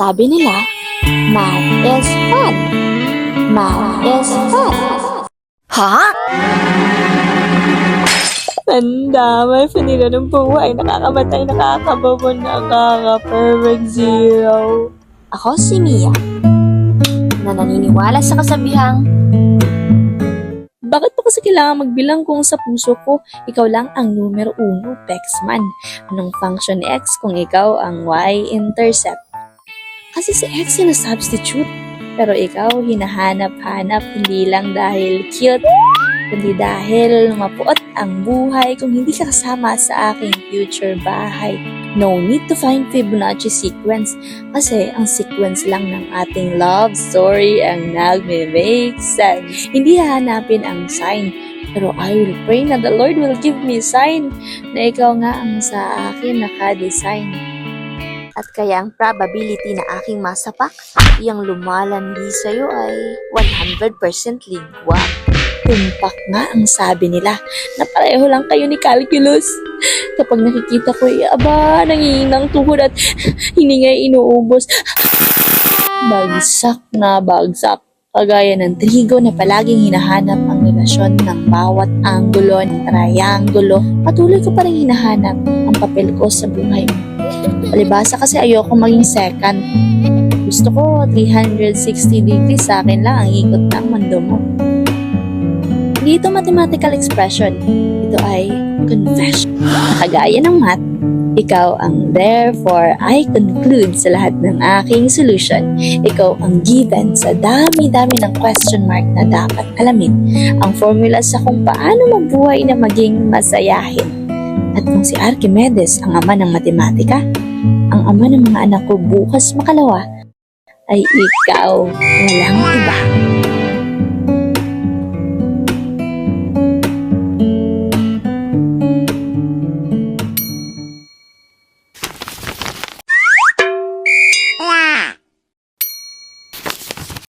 Sabi nila, math is fun. Math is fun. Ha? Ang damay, panila ng buhay, nakakamatay, nakakabawa, nakaka-perfect zero. Ako si Mia, na naniniwala sa kasabihang, bakit pa kasi kailangan magbilang kung sa puso ko, ikaw lang ang numero uno, Pexman? Anong function X kung ikaw ang Y-intercept? Kasi si X yung substitute, pero ikaw hinahanap-hanap hindi lang dahil cute, kundi dahil mapuot ang buhay kung hindi ka kasama sa aking future bahay. No need to find Fibonacci sequence kasi ang sequence lang ng ating love story ang nagme-make sense. Hindi hahanapin ang sign. Pero I will pray na the Lord will give me sign na ikaw nga ang sa akin naka-design. At kaya ang probability na aking masapak, yung lumalandi sa'yo ay 100% lingwa. Tumpak nga ang sabi nila na pareho lang kayo ni Calculus. Kapag nakikita ko, eh, aba, nangihinang tuhod at hiningay inuubos. Bagsak na bagsak. Kagaya ng trigo na palaging hinahanap ang relasyon ng bawat anggulo ng triangulo, patuloy ko pa rin hinahanap ang papel ko sa buhay mo. Palibasa kasi ayoko maging second. Gusto ko 360 degrees sa akin lang ang ikot ng mundo mo. Hindi ito mathematical expression. Ito ay confession. Kagaya ng math, ikaw ang therefore I conclude sa lahat ng aking solution. Ikaw ang given sa dami-dami ng question mark na dapat alamin. Ang formula sa kung paano mabuhay na maging masayahin. At kung si Archimedes ang ama ng matematika, ang ama ng mga anak ko bukas makalawa, ay ikaw walang iba